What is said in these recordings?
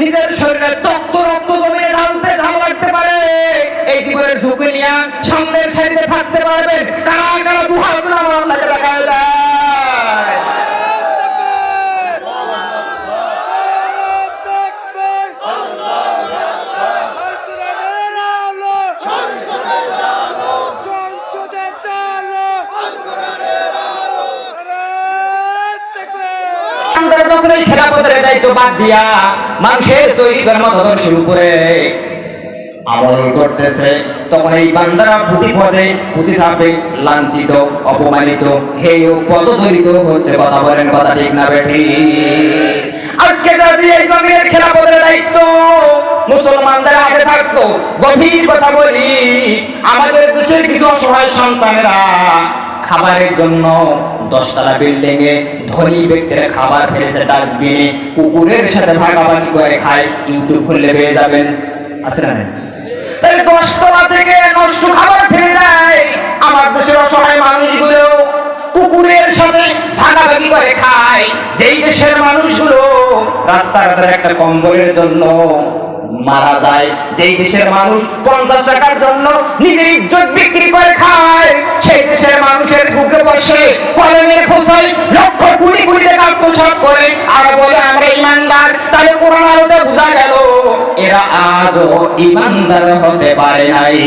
নিজের শরীরে তপ্ত রক্ত জমিয়ে ঢালতে ঢাল লাগতে পারে এই জীবনের ঝুঁকি নিয়ে সামনের সারিতে থাকতে পারবেন কারা কারা দুহাত আমার আল্লাহকে দেখা যায় আমরা যখন এই খেলাপথের দায়িত্ব বাদ দিয়া মানুষের তৈরি করার মতাদর্শের উপরে আমল করতেছে। তখন এই বান্দারা পুঁতি পদে পুঁতি থাকবে লাঞ্ছিত, অপমানিত, হেয়, পদদলিত হচ্ছে। কথা বলেন, কথা ঠিক না বেঠি? আজকে যদি এই জমির খেলাপথের দায়িত্ব মুসলমানদের হাতে থাকতো, গভীর কথা বলি, আমাদের দেশের কিছু অসহায় সন্তানেরা খাবারের জন্য দশতলা বিল্ডিং এ ধনী ব্যক্তিরা খাবার ফেলেছে, ডাস্টবিনে। কুকুরের সাথে ভাগাভাগি করে খায় ইউটিউব খুললে পেয়ে যাবেন। আছে না দশতলা থেকে নষ্ট খাবার ফেলে দেয়। আমার দেশের অসহায় মানুষগুলো কুকুরের সাথে ভাগাভাগি করে খায়। যেই দেশের মানুষগুলো রাস্তার ধারে একটা কম্বলের জন্য মারা যায়, যেই দেশের মানুষ পঞ্চাশ টাকার জন্য নিজের ইজ্জত বিক্রি টাকা আত্মসাৎ করে আর বলে, আমরা ইমানদার। তাহলে কোরআন আলোতে বোঝা গেল, এরা আজও ইমানদার হতে পারে নাই।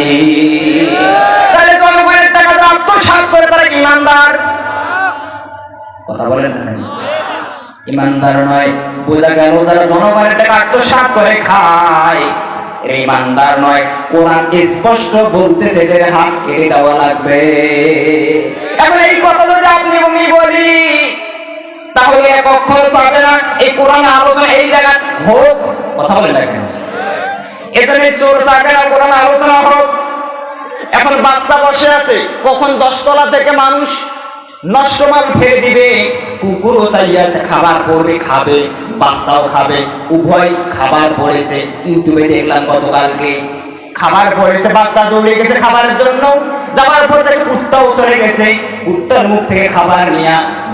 তাহলে জনগণের টাকা যারা আত্মসাৎ করে তারা ইমানদার? কথা বলেন ইমানদার নয়, বোঝা গেল যারা জনগণের টাকা আত্মসাৎ করে খায় ইমানদার নয়। কোরআন স্পষ্ট বলতেছে এদের হাত কেটে দেওয়া লাগবে। এখন এই কথা যদি আপনি আমি বলি তাহলে এক অক্ষর চলবে না। এই কোরআন আলোচনা এই জায়গায় হোক, কথা বলেন না কেন? এখানে চোর চাবে না কোরআন আলোচনা হোক। এখন বাচ্চা বসে আছে, কখন দশতলা থেকে মানুষ নষ্ট মাল ফেলে দিবে। কুকুরও চাইয়ে আছে, খাবার পড়বে, খাবে, বাচ্চাও খাবে। উভয় খাবার পড়েছে, ইউটিউবে দেখলাম গতকালকে। খাবার পড়েছে, বাচ্চা দৌড়ে গেছে খাবারের জন্য। যাওয়ার পর থেকে কুত্তাও চলে গেছে। কুত্তার মুখ থেকে খাবার নিয়ে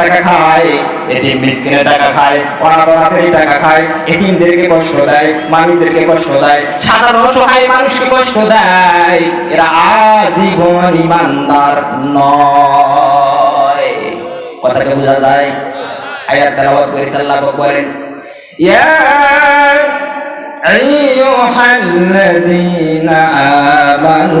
টাকা খায় মিসকিনের টাকা খায় টাকা খায় এটিএমদেরকে কষ্ট দেয়, মানুষদেরকে কষ্ট দেয়, সাধারণ অসহায় মানুষকে কষ্ট দেয়, এরা আজীবন ইমানদার কথাটা বোঝা যায়? আয়াত তেলাওয়াত করে আল্লাহ পাক বলেন, ইয়া আইয়ুহাল্লাযীনা আমানু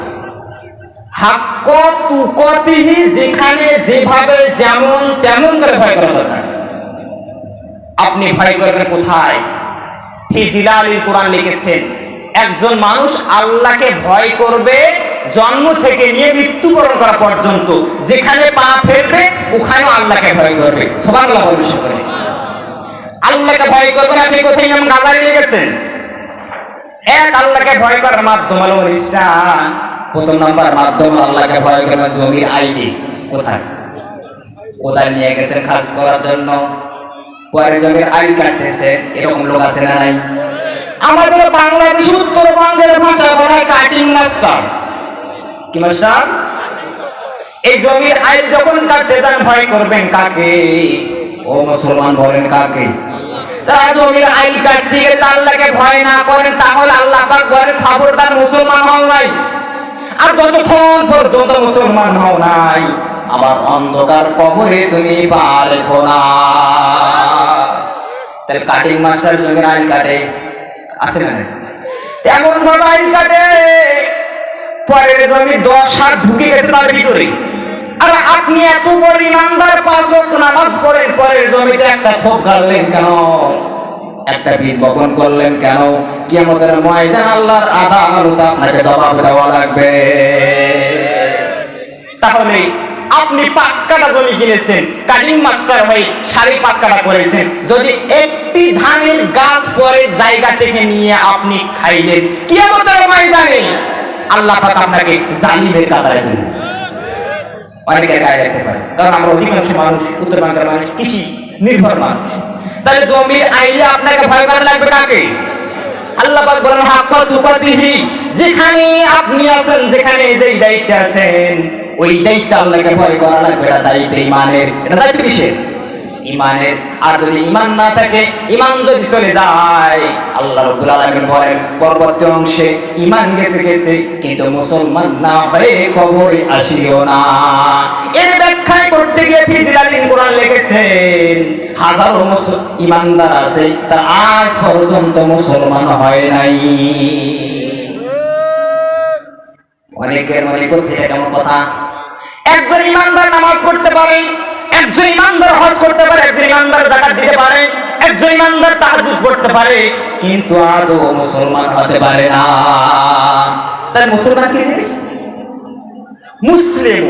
যেখানে যেভাবে যেমন তেমন করে ভয় করা দরকার। আপনি ভয় করবেন কোথায়? কোরআন লিখেছেন, একজন মানুষ আল্লাহকে ভয় করবে জন্ম থেকে নিয়ে মৃত্যুবরণ করা পর্যন্ত, যেখানে পা ওখানেও আল্লাহকে ভয় করবে। সবার আল্লাহ আল্লাহকে ভয় করবেন, আপনি কোথায়? ইমাম লেগেছেন এক, আল্লাহকে ভয় করার মাধ্যম ইসলাম প্রথম নাম্বার মাধ্যম আল্লাহকে ভয় করার জমির আইডি। কোথায়? কোদাল নিয়ে গেছেন কাজ করার জন্য। পরে জমির আইন কাটতেছে। এরকম লোক আছে না নাই? আমাদের বাংলাদেশ উত্তরবঙ্গের ভাষা বলা কাটিং মাস্টার কি মাস্টার এই জমির আইন যখন কাটতে যান, ভয় করবেন কাকে? ও মুসলমান বলেন কাকে? তারা জমির আইন কাটতে গেলে আল্লাহকে ভয় না করেন, তাহলে আল্লাহ পাক বলেন, খবরদার মুসলমান হও নাই। আর যতক্ষণ পর্যন্ত মুসলমান হও নাই, আমার অন্ধকার কবরে তুমি পা না। তাহলে কাটিং মাস্টার জমির আইন কাটে। আছে না এমন ভাবে আইন কাটে। পরের জমি দশ হাত ঢুকে গেছে তার ভিতরে। আর আপনি এত বড় ইমানদার, পাঁচ নামাজ পড়েন, পরের জমিতে একটা থোপ গাড়লেন কেন? একটা বীজ বপন করলেন কেন? কি আমাদের ময়দান আল্লাহর আদালত আপনাকে জবাব দেওয়া লাগবে। তাহলে আপনি পাঁচ কাটা জমি কিনেছেন, কাটিং মাস্টার হয়ে সাড়ে পাঁচ কাটা করেছেন। যদি একটি ধানের গাছ পরে জায়গা থেকে নিয়ে আপনি খাইলেন কি আমাদের ময়দানে আল্লাহ পাক আপনাকে জালিমের কাতারে তুলবে। অনেকের গায়ে রাখতে পারে, কারণ আমরা অধিকাংশ মানুষ উত্তরবঙ্গের মানুষ কৃষি নির্ভর মানুষ তাহলে জমির আইলে আপনাকে ভয় করা লাগবে কাকে? আল্লাহ পাক বলেন হাক্কা তুকাতিহি যেখানে আপনি আছেন, যেখানে যেই দায়িত্বে আছেন, ওই দায়িত্ব আল্লাহকে ভয় করা লাগবে এটা দায়িত্ব ইমানের। এটা দায়িত্ব কিসের? ইমানের আর যদি ইমান না থাকে ইমান যদি চলে যায়, আল্লাহ রব্বুল আলামিন বলেন, পরবর্তী অংশে ইমান গেছে গেছে, কিন্তু মুসলমান না হয়ে কবরে আসিও না। এর ব্যাখ্যায় করতে গিয়ে ফিজিলালিন কোরআন লিখেছেন, হাজারো ইমানদার আছে, তার আজ পর্যন্ত মুসলমান হয় নাই। অনেকের মনে করছে এটা কেমন কথা, একজন ইমানদার নামাজ পড়তে পারে একজন ইমানদার হজ করতে পারে, একজন ইমানদার জাকাত দিতে পারে, একজন ইমানদার তাহাজ্জুদ পড়তে পারে, কিন্তু আদৌ মুসলমান হতে পারে না। তাই মুসলমান কি জিনিস? মুসলিম।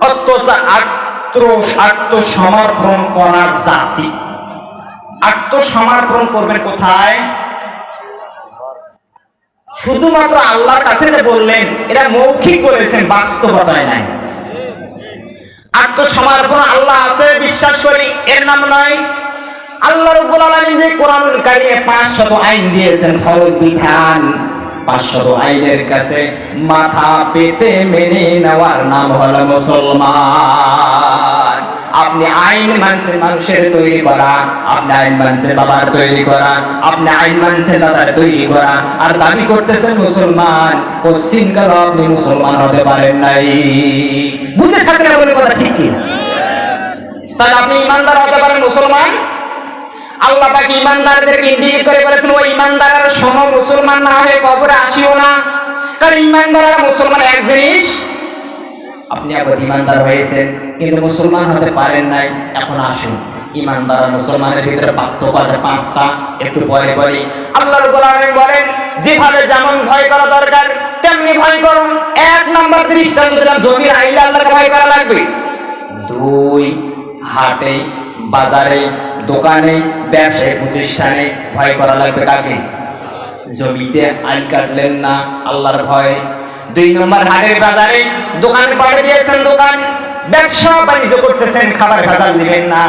অত্যাচার আত্ম আত্মসমর্পণ করা জাতি। আত্মসমর্পণ করবেন কোথায়? শুধুমাত্র আল্লাহর কাছে যে বললেন, এটা মৌখিক বলেছেন, বাস্তবতায় নাই। আত্মসমর্পণ আল্লাহ আছে, বিশ্বাস করি, এর নাম নয়। আল্লাহ রব্বুল আলামিন যে কোরআনুল কারিমে 500 আইন দিয়েছেন, ফরজ বিধান। 500 আইনের কাছে মাথা পেতে মেনে নেওয়ার নাম হলো মুসলমান। আপনি আইন মানছেন মানুষের তৈরি করা, আপনি আইন মানছেন বাবার তৈরি করা, আপনি আইন মানছেন দাদার তৈরি করা। আর দাবি করতেছেন মুসলমান, কোশ্চিন কাল আপনি মুসলমান হতে পারেন নাই। বুঝে থাকলে বলে কথা ঠিক কি? তাহলে আপনি ইমানদার হতে পারেন মুসলমান? আল্লাহ পাক ইমানদারদেরকে ইন্ডিকেট করে বলেছেন ওই ইমানদারের সম মুসলমান না হয়ে কবরে আসিও না। কারণ ইমানদার আর মুসলমান এক জিনিস, আপনি আবার ইমানদার হয়েছেন। কিন্তু মুসলমান হতে পারেন নাই, এখন আসুন। ইমানদার মুসলমানের ভিতরে পার্থক্য আছে পাঁচটা, একটু পরে পরে আল্লাহ বলেন, যেভাবে যেমন ভয় করা দরকার, তেমনি ভয় করুন এক নাম্বার দৃষ্টান্ত দিলাম, জমির আইলে আল্লাহকে ভয় করা লাগবে? দুই, হাটে, বাজারে, দোকানে, ব্যবসায়ী প্রতিষ্ঠানে ভয় করা লাগবে কাকে? জমিতে আইল কাটলেন না, আল্লাহর ভয়। দুই নম্বর হাটের বাজারে দোকান পাড়ে দিয়েছেন দোকান। ব্যবসা বাণিজ্য করতেছেন খাবার ভেজাল দিবেন না।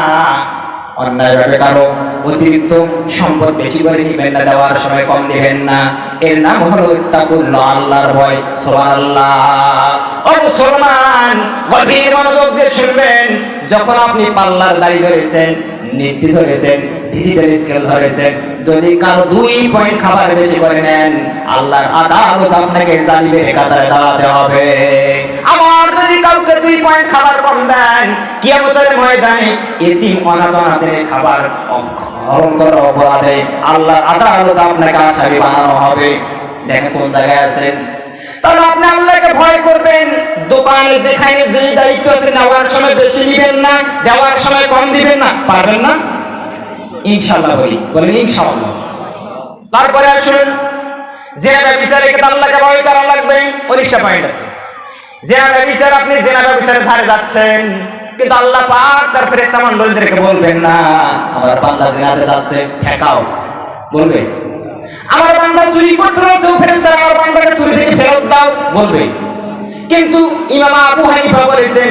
অন্যায়ভাবে কারও অতিরিক্ত সম্পদ বেশি করে নিবেন না দেওয়ার সময় কম দিবেন না। এর নাম হলো তাকুল্ল আল্লাহর ভয়। আল্লাহ ও মুসলমান গভীর মনোযোগ দিয়ে শুনবেন। যখন আপনি পাল্লার দাড়ি ধরেছেন নীতি ধরেছেন ডিজিটাল স্কেল ধরেছেন যদি কারও দুই পয়েন্ট খাবার বেশি করে নেন, আল্লাহর আদালত আপনাকে জালিমের কাতারে দাঁড়াতে হবে। আমার যদি কাউকে দুই পয়েন্ট খাবার কম দেন, কিয়ামতের ময়দানে এতিম অনাথ অনাথের খাবার হরণ করার অপরাধে আল্লাহর আদালত আপনাকে আসামি বানানো হবে। দেখেন কোন জায়গায় আছেন। তাহলে আপনি আল্লাহকে ভয় করবেন। দোকানে যেখানে যে দায়িত্ব আছে, নেওয়ার সময় বেশি নিবেন না, দেওয়ার সময় কম দিবেন না। পারবেন না? ইনশাআল্লাহ বলি, বলেন ইনশাআল্লাহ। তারপরে আসুন জেনা বিচারে আল্লাহকে ভয় করা লাগবে? উনিশটা পয়েন্ট আছে। জেনা বিচার, আপনি জেনা বিচারের ধারে যাচ্ছেন, কিন্তু আল্লাহ পাক তার ফেরেশতা মণ্ডলীদেরকে বলবেন না, আমার বান্দা জেনাতে যাচ্ছে, ঠেকাও। বলবে। আমার বান্দা চুরি করতে যাচ্ছে, ও ফেরেশতা, আমার বান্দাকে চুরি থেকে ফেরত দাও। বলবে। কিন্তু ইমাম আবু হানিফা বলেছেন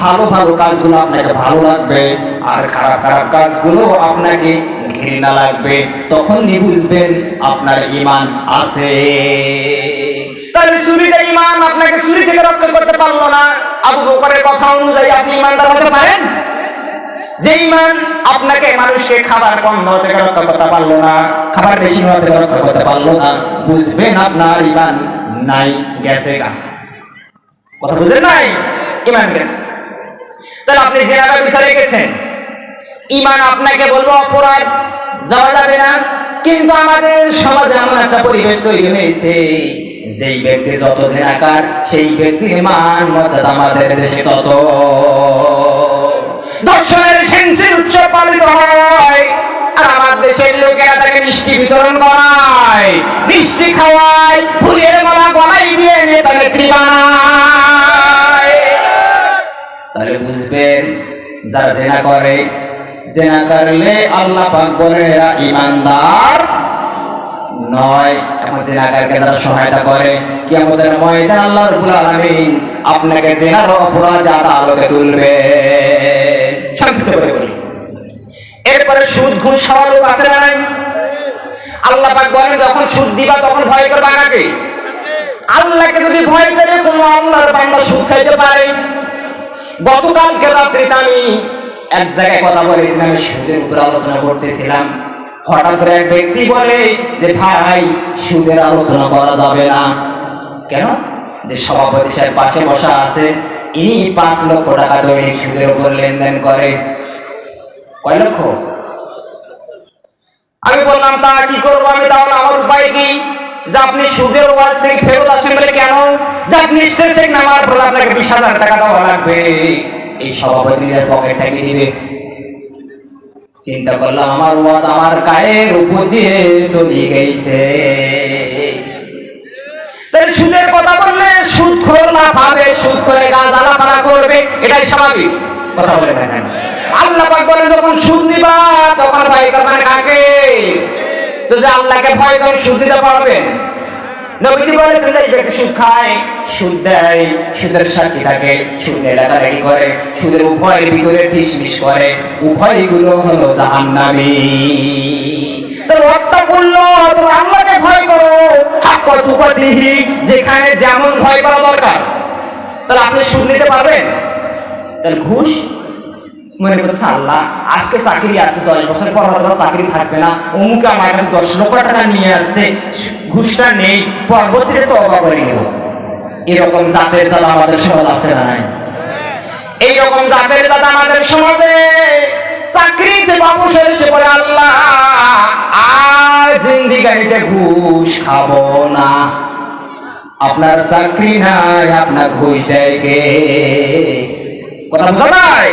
ভালো ভালো কাজগুলো আপনাকে ভালো লাগবে আর খারাপ খারাপ কাজগুলো আপনাকে ঘৃণা লাগবে। তখন বুঝবেন আপনার ইমান আছে। তাহলে ইমান আপনাকে থেকে রক্ষা করতে পারল না। আবু বকরের কথা অনুযায়ী আপনি পারেন? যে ইমান আপনাকে মানুষকে খাবার কম দেওয়া থেকে রক্ষা করতে পারল না, খাবার বেশি নেওয়া থেকে রক্ষা করতে পারল না, বুঝবেন আপনার ইমান নাই, গেছে কথা বুঝলেন নাই? ইমান গেছে। তাহলে আপনি জেনাবা বিচারে গেছেন। ইমান আপনাকে বলব অপরাধ, যাওয়া যাবে না। কিন্তু আমাদের সমাজে এমন একটা পরিবেশ তৈরি হয়েছে, যেই ব্যক্তি যত জেনাকার, সেই ব্যক্তির মান মর্যাদা আমাদের দেশে তত। দর্শনের সেন্সি উৎসব পালিত হয়, আর আমার দেশের লোকেরা তাকে মিষ্টি বিতরণ করায়। মিষ্টি খাওয়ায়, ফুলের মালা গলায় দিয়ে নেতা নেত্রী বানায়। বুঝবেন যারা জেনা করে, জেনা করলে আল্লাহ পাক বলে, এরা ইমানদার নয়। এখন জেনাকারকে যারা সহায়তা করে, কিয়ামতের ময়দান আল্লাহ রাব্বুল আলামিন আপনাকে জেনার অপরাধে আদালতে তুলবে। সংক্ষিপ্ত করে বলি। এরপরে সুদ, ঘুষ খাওয়ার লোক আছে না আল্লাহ পাক বলেন, যখন সুদ দিবা, তখন ভয় করবা কাকে? আল্লাহকে যদি ভয় করে, কোনো আল্লাহর বান্দা সুদ খাইতে পারে। গতকালকে রাত্রিতে আমি এক জায়গায় কথা বলেছিলাম, আমি সুদের উপর আলোচনা করতেছিলাম। হঠাৎ করে এক ব্যক্তি বলে যে, ভাই, সুদের আলোচনা করা যাবে না। কেন? যে সভাপতি সাহেব পাশে বসা আছে, ইনি পাঁচ লক্ষ টাকা দৈনিক সুদের উপর লেনদেন করে। কয় লক্ষ? আমি বললাম, তা কি করব? আমি তাহলে আমার উপায় কি? যে আপনি সুদের ওয়াজ থেকে ফেরত আসেন বলে কেন? যে আপনি স্টেজ থেকে নামার পর আপনাকে বিশ হাজার টাকা দেওয়া লাগবে। এই সভাপতিদের পকেট থেকে দিবে। চিন্তা করলাম আমার ওয়াজ আমার গায়ের উপর দিয়ে চলে গেছে। তাহলে সুদের কথা বললে সুদ খোর না পাবে সুদ করে গাছ আলাপালা করবে, এটাই স্বাভাবিক। কথা বলে দেখেন। আল্লাহ পাক বলে, যখন সুদ নিবা, তখন ভয় করবেন কাকে? তো যে আল্লাহকে ভয় করে সুদ দিতে পারবেন। নবীজি বলেছেন যে ব্যক্তি সুদ খায়, সুদ দেয়, সুদের থাকে, সুদ করে, সুদের উভয়ের ভিতরে করে, উভয়গুলো হলো যেখানে যেমন ভয় করা দরকার। তাহলে আপনি সুদ পারবেন? তাহলে ঘুষ মনে করছে আল্লাহ আজকে চাকরি আছে, দশ বছর পর হয়তো চাকরি থাকবে না। অমুকে আমার কাছে দশ লক্ষ টাকা নিয়ে আসছে। ঘুষটা নেই, পরবর্তীতে তো অবা করে নেব। এরকম জাতের দাদা আমাদের সমাজ আছে না এইরকম জাতের দাদা আমাদের সমাজে। চাকরিতে বাবু এসে পড়ে আল্লাহ, আর জিন্দিগানিতে ঘুষ খাব না। আপনার চাকরি নাই, আপনার ঘুষ দেয় কে? কথা বোঝা যায়?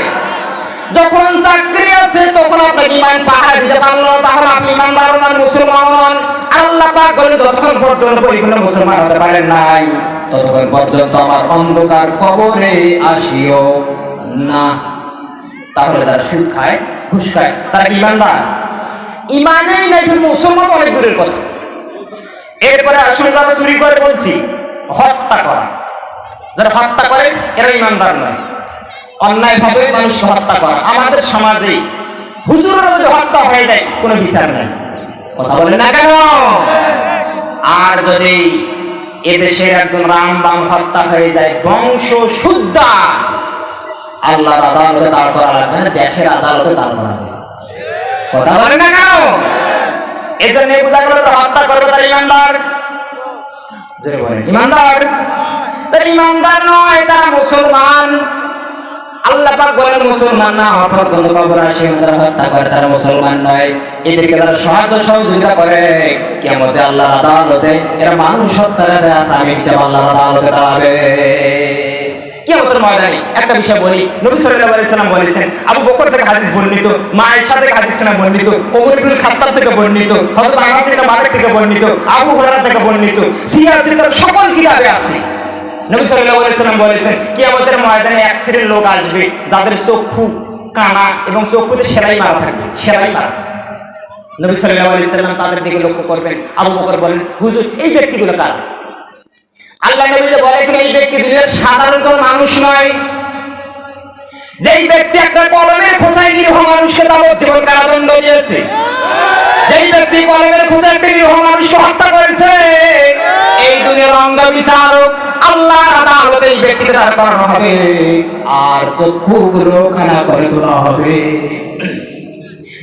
যখন চাকরি আছে, তখন আপনাকে ইমান পাহারা দিতে পারল তাহলে আপনি ইমানদার না, মুসলমান? আল্লাহ পাক বলেন, যতক্ষণ পর্যন্ত পরিপূর্ণ মুসলমান হতে পারেন নাই, ততক্ষণ পর্যন্ত আমার অন্ধকার কবরে আসিও না। তাহলে যারা সুদ খায়, ঘুষ খায়। তারা ইমানদার? ইমানেই নাই মুসলমান অনেক দূরের কথা। এরপরে আসুন, যারা চুরি করে বলছি, হত্যা করা। যারা হত্যা করে, এরা ইমানদার নয়। অন্যায় ভাবে মানুষকে হত্যা করা। আমাদের সমাজে হুজুরের যদি হত্যা হয়ে যায়, কোনো বিচার নেই। কথা বলে না কেন? আর যদি এদেশের একজন রাম বাম হত্যা হয়ে যায়, বংশ শুদ্ধা, আল্লাহর আদালতে দাঁড় করা লাগবে না, দেশের আদালতে দাঁড় করা লাগবে কথা বলে না কেন? এই জন্য বোঝা গেল হত্যা করবে তার ইমানদার। জোরে বলেন, ইমানদার। তার ইমানদার নয়, তারা মুসলমান। আল্লাহ পাক বলেন, মুসলমান না হওয়া পর্যন্ত কবর আসে তারা হত্যা করে তারা মুসলমান নয়। এদেরকে তারা সাহায্য সহযোগিতা করে কেমতে আল্লাহ আদালতে এরা মানুষ হত্যার দেয়, আসামি হিসেবে আল্লাহ আদালতে দাঁড়াবে। একটা বিষয় বলি, নবী সাল্লাম বলেছেন, আবু বকর থেকে হাদিস বর্ণিত মা আয়েশা হাদিস বর্ণিত থেকে বর্ণিত থেকে বর্ণিত, আবু থেকে বর্ণিত সকল কিতাবে আছে। নবী সাল্লাল্লাহু সাল্লাম বলেছেন, কিয়ামতের ময়দানে এক শ্রেণির লোক আসবে, যাদের চক্ষু কানা এবং চক্ষুতে সেলাই মারা থাকবে, সেলাই মারা। নবী সাল্লাল্লাহু তাদের দিকে লক্ষ্য করবেন। আবু বকর বলেন, হুজুর, এই ব্যক্তিগুলো কারা? আল্লাহ নবী বলেছেন, এই ব্যক্তি দুনিয়ার সাধারণ মানুষ নয়। যেই ব্যক্তি একটা কলমের খোঁচায় নিরীহ মানুষকে যাবজ্জীবন কারাদণ্ড দিয়েছে, যেই ব্যক্তি কলমের খোঁচায় একটা নিরীহ মানুষকে হত্যা করেছে, এই দুনিয়ার অন্ধ বিচারক আল্লাহর আদালতে এই ব্যক্তিকে দাঁড় করানো হবে। আর চক্ষুগুলো খানা করে তোলা হবে।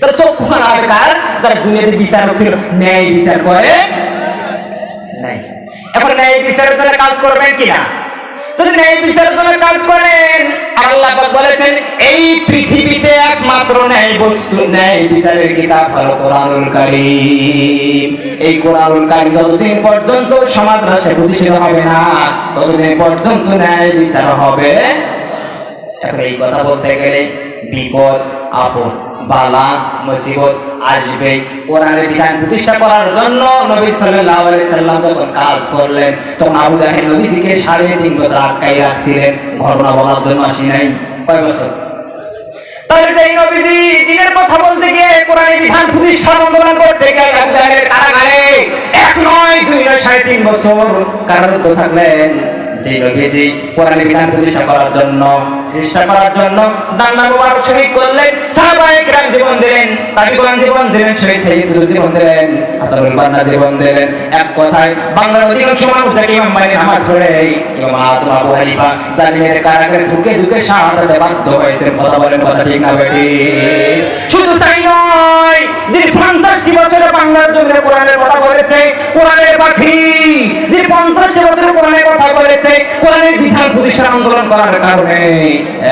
তার চক্ষু খানা হবে কার? যারা দুনিয়াতে বিচারক ছিল, ন্যায় বিচার করে নাই। এখন ন্যায় বিচারের জন্য কাজ করবেন কিনা? যদি ন্যায় বিচারের জন্য কাজ করেন, আল্লাহ বলেছেন, এই পৃথিবীতে একমাত্র ন্যায় বস্তু, ন্যায় বিচারের কিতাব হলো কোরআনুল কারীম। এই কোরআনুল কারীম যতদিন পর্যন্ত সমাজ রাষ্ট্রে প্রতিষ্ঠিত হবে না, ততদিন পর্যন্ত ন্যায় বিচার হবে। এখন এই কথা বলতে গেলে বিপদ আপদ বালা মুসিবত আসবে। কোরআনের বিধান প্রতিষ্ঠা করার জন্য নবী আলাইহি সাল্লাম যখন কাজ করলেন, তখন আবু জাহেল নবীজিকে সাড়ে তিন বছর আটকাই রাখছিলেন। ঘটনা বলার জন্য আসি নাই। কয় বছর? তাহলে যে নবীজি দিনের কথা বলতে গিয়ে কোরআনের বিধান প্রতিষ্ঠার আন্দোলন করতে আবু জাহেলের কারাগারে এক নয়, দুই নয়, সাড়ে তিন বছর কারারুদ্ধ থাকলেন। যে নবীজি কোরআনের বিধান প্রতিষ্ঠা করার জন্য, চেষ্টা করার জন্য দাঙ্গা মুবারক শহীদ করলেন, সাহাবায়ে কিরাম জীবন দিলেন, তাবিগণ জীবন দিলেন, শহীদ সাইদ জীবন দিলেন, হাসানুল বান্না জীবন দিলেন। এক কথায়, বাংলার অধিকাংশ মানুষ যাকে ইমাম মালিক নামাজ পড়ে ইমাম আজম আবু হানিফা জালিমের কারাগারে ঢুকে ঢুকে শাহাদাতে বাধ্য হয়েছেন কথা বলেন, কথা ঠিক না বেটি শুধু তাই নয়, যিনি পঞ্চাশটি বছরে বাংলার জন্য কোরআনের কথা বলেছে, কোরআনের পাখি যে পঞ্চাশটি বছরে কোরআনের কথা বলেছে কোরআনের বিধান প্রতিষ্ঠার আন্দোলন করার কারণে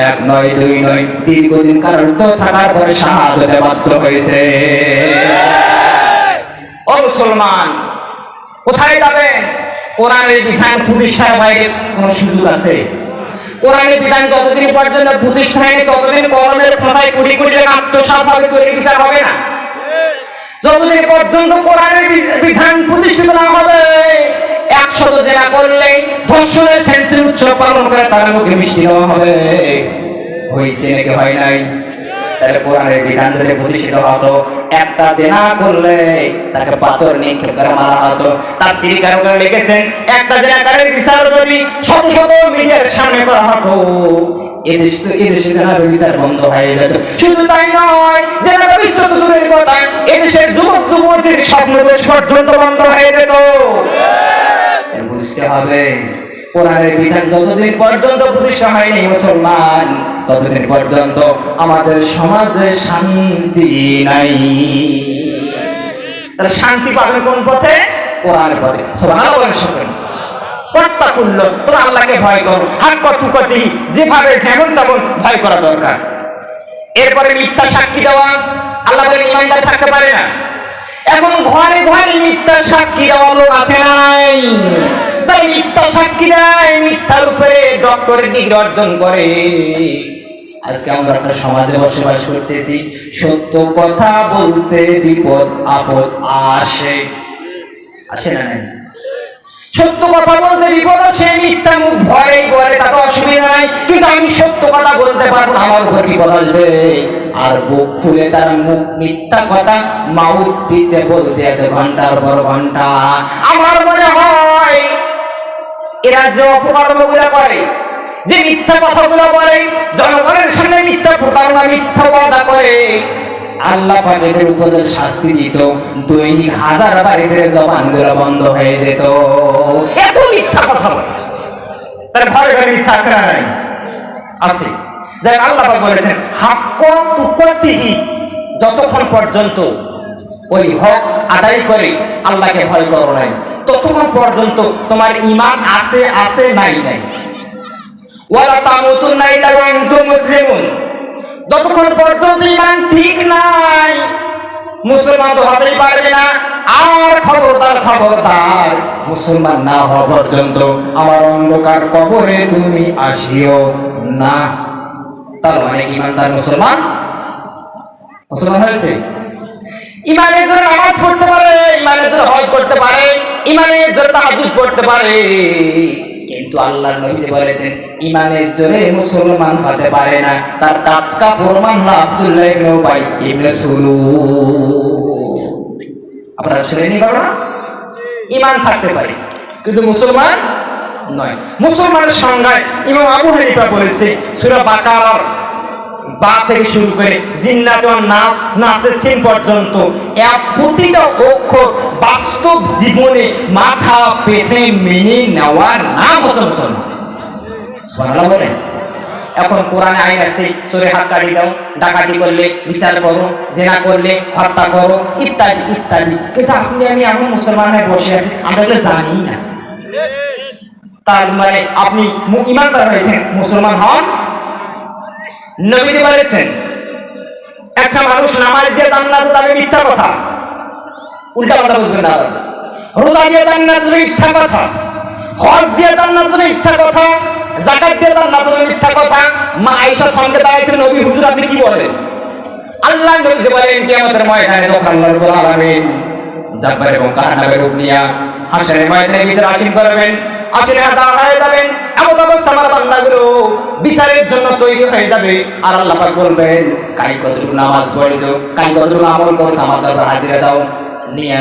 এক নয়, দুই নয়, দীর্ঘদিন কারারুদ্ধ থাকার পরে শাহাদতে বাধ্য হয়েছে। ও মুসলমান, কোথায় যাবেন? কোরআনের বিধান প্রতিষ্ঠার বাইরে কোনো সুযোগ আছে? কোরআনের বিধান যতদিন পর্যন্ত প্রতিষ্ঠা হয়নি, ততদিন কলমের খোঁচায় কোটি কোটি টাকা হবে বিচার হবে না। যতদিন পর্যন্ত কোরআনের বিধান প্রতিষ্ঠিত না হবে, একশত জেলা করলে ধর্ষণের সেন্সির উৎসব পালন করে, তার মুখে মিষ্টি দেওয়া হবে। হয়েছে নাকি হয় নাই? তাহলে কোরআনের বিধান যদি প্রতিষ্ঠিত হতো, একটা জেনা করলে তাকে পাথর নিক্ষেপ করে মারা হতো। তার লিখেছেন, একটা বিচার যদি শত শত মিডিয়ার সামনে করা হতো এদেশ বন্ধ হয়ে যেত। শুধু তাই নয় ভবিষ্যৎ দূরের কথা এদেশের যুবক যুবতীর স্বপ্ন দেশ পর্যন্ত বন্ধ হয়ে যেত। বুঝতে হবে। কোরআনের বিধান যতদিন পর্যন্ত প্রতিষ্ঠা হয়নি মুসলমান, ততদিন পর্যন্ত আমাদের সমাজে শান্তি নাই। তাহলে শান্তি পাবেন কোন পথে? কোরআনের পথে। সবাই তোমরা আল্লাহকে ভয় করো। হাত কত কতি যেভাবে যেমন তেমন ভয় করা দরকার। এরপরে মিথ্যা সাক্ষী দেওয়া। আল্লাহ বলে ইমানদার থাকতে পারে না। এখন ঘরে ঘরে মিথ্যা সাক্ষী দেওয়া লোক আছে নাই? তাই মিথ্যা সাক্ষী দেয়, মিথ্যার উপরে ডক্টরের ডিগ্রি অর্জন করে। আজকে আমরা একটা সমাজে বসবাস করতেছি। সত্য কথা বলতে বিপদ, আপদ আসে। আসে না, নাই? সত্য কথা বলতে বিপদ আসে, মিথ্যা মুখ ভয়ে বলে তাতে অসুবিধা নাই। কিন্তু আমি সত্য কথা বলতে পারব না, আমার উপর বিপদ আসবে। আর বুক খুলে তার মুখ মিথ্যা কথা মাউথ পিছে বলতে আছে ঘণ্টার পর ঘণ্টা। আমার মনে হয় এরা যে অপকর্মগুলো করে। যে মিথ্যা কথাগুলো বলে, জনগণের সামনে মিথ্যা প্রতারণা, মিথ্যা ওয়াদা করে। আল্লাহ উপরে শাস্তি দিত। দৈনিক হাজার এদের জবানগুলো বন্ধ হয়ে যেত। এত মিথ্যা কথা বলে। তার ঘরে ঘরে মিথ্যা আছে না নাই? আছে। যাই আল্লাহ বলেছেন যতক্ষণ পর্যন্ত ওই হক আদায় করে, আল্লাহকে ভয় করো নাই। ততক্ষণ পর্যন্ত তোমার ইমান আছে আছে নাই নাই। ওয়ালা তামুতুন্না ইল্লা ওয়া আনতুম মুসলিমুন। যতক্ষণ পর্যন্ত ইমান ঠিক নাই, মুসলমান তো হতেই পারবে না, আর খবরদার খবরদার মুসলমান না হওয়া পর্যন্ত আমার অন্ধকার কবরে তুমি আসিও না। তার অনেক ইমানদার মুসলমান? মুসলমান হয়েছে? ইমানের জন্য নামাজ পড়তে পারে, ইমানের জন্য হজ করতে পারে, ইমানের জন্য তাহাজুদ পড়তে পারে। কিন্তু আল্লাহর নবী বলেছেন, ইমানের জোরে মুসলমান হতে পারে না। তার টাটকা প্রমাণ হলো আব্দুল্লাহ ইবনে উবাই ইবনে সুলু আপনারা শুনেনি ঘটনা? ইমান থাকতে পারে, কিন্তু মুসলমান নয়। মুসলমানের সংজ্ঞায় ইমাম আবু হানিফা বলেছে, সূরা বাকারার বা থেকে শুরু করে জিন্নাত ও নাচ নাচের সিন পর্যন্ত। এক প্রতিটা অক্ষর বাস্তব জীবনে মাথা পেটে মেনে নেওয়ার নাম হচ্ছে মুসলমান। বলেন। এখন কোরআনে আইন আছে চোরে হাত কাটি দাও, ডাকাতি করলে বিচার করো, জেনা করলে হত্যা করো, ইত্যাদি ইত্যাদি। কিন্তু আপনি, আমি এমন মুসলমান হয়ে বসে আছি, আমরা এগুলো জানি না। তার মানে আপনি ইমানদার হয়েছেন, মুসলমান হন নবীজি বলেছেন, একটা মানুষ নামাজ দিয়ে জান্নাতে যাবে মিথ্যা কথা। উল্টা পাল্টা বুঝবেন না। রোজা দিয়ে জান্নাতে যাবে মিথ্যা কথা। হজ দিয়ে জান্নাতে যাবে মিথ্যা কথা। জাকাত দিয়ে জান্নাতে যাবে মিথ্যা কথা। মা আয়েশা থমকে দাঁড়াইছেন, নবী হুজুর, আপনি কি বলেন? আল্লাহ নবী যে বলেন, কিয়ামতের ময়দানে যখন আল্লাহ রাব্বুল আলামিন জাব্বার এবং কাহানাবের রূপ নিয়া হাসরের ময়দানে বিচার আসীন করবেন দাঁড়া হয়ে যাবেন এমন অবস্থা আমার বান্দাগুলো বিচারের জন্য তৈরি হয়ে যাবে। আর আল্লাহ পাক বলবেন কাই নামাজ পড়েছো? কাই আমল দাও, নিয়ে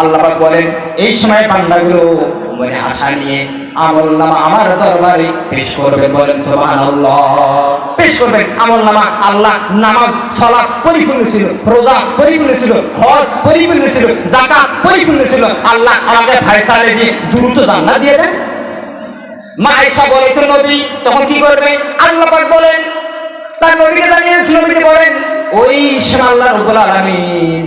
আল্লাহ পাক বলেন, এই সময় বান্দাগুলো মনে আশা নিয়ে আমল নামা আমার দরবারে পেশ করবেন বলেন, সুবহানাল্লাহ। পেশ করবেন আমল নামা আল্লাহ নামাজ, সালাত পরিপূর্ণ ছিল, রোজা পরিপূর্ণ ছিল, হজ পরিপূর্ণ ছিল, যাকাত পরিপূর্ণ ছিল আল্লাহ আমাকে ফায়সালে দিয়ে দ্রুত জান্নাত দিয়ে দেন। মা আয়েশা বলেছেন নবী, তখন কি করবে? আল্লাহ পাক বলেন, তার নবীকে জানিয়েছিল নবীকে বলেন, ওই সময় আল্লাহ রব্বুল আলামিন,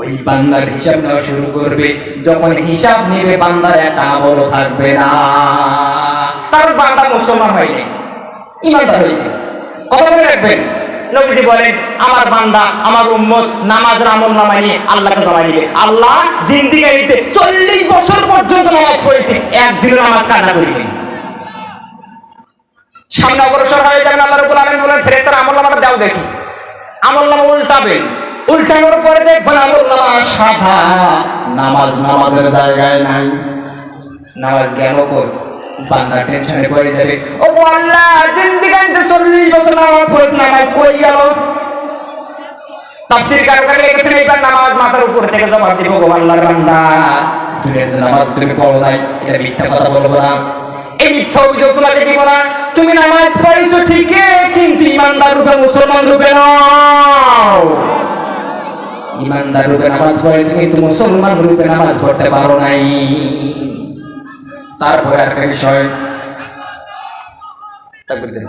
ওই বান্দার হিসাব নেওয়া শুরু করবে। যখন হিসাব নেবে, বান্দার একটা আমল থাকবে না। তার বান্দা মুসলমান হয়নি, ইমানদার হয়েছে। কথা মনে রাখবেন। নবীজি বলেন, আমার বান্দা, আমার উম্মত নামাজের আমল নামা নিয়ে আল্লাহকে জমা দিবে। আল্লাহ জিন্দিগাইতে চল্লিশ বছর পর্যন্ত নামাজ পড়েছে, একদিনও নামাজ কাজা করিনি। সামনে অগ্রসর হয়ে যাবেন, আল্লাহ রবুল আলম বলেন ফেরেস্তার আমল নামাটা দাও দেখি। আমল নামা উল্টাবেন উল্টানোর পরে দেখবেন আমল নামা সাদা, নামাজ নামাজের জায়গায় নাই। নামাজ গেল কর টেনশনে পড়ে যাবে। ও আল্লাহ জিন্দিগানিতে চল্লিশ বছর নামাজ নামাজ কই গেল। তাফসীর লিখেছেন? এইবার নামাজ মাথার উপর থেকে দিব গো আল্লাহর বান্দা। দুনিয়ার নামাজ তুমি পড়ো নাই, এটা মিথ্যা কথা বলব না। এই মিথ্যা অভিযোগ তোমাকে দিব না। তুমি নামাজ পড়েছো ঠিকই, কিন্তু ইমানদার রূপে মুসলমান রূপে নও। ইমানদার রূপে নামাজ পড়েছো কিন্তু মুসলমান রূপে নামাজ পড়তে পারো নাই। তারপরে আর একটা বিষয় তাকবীর দেন।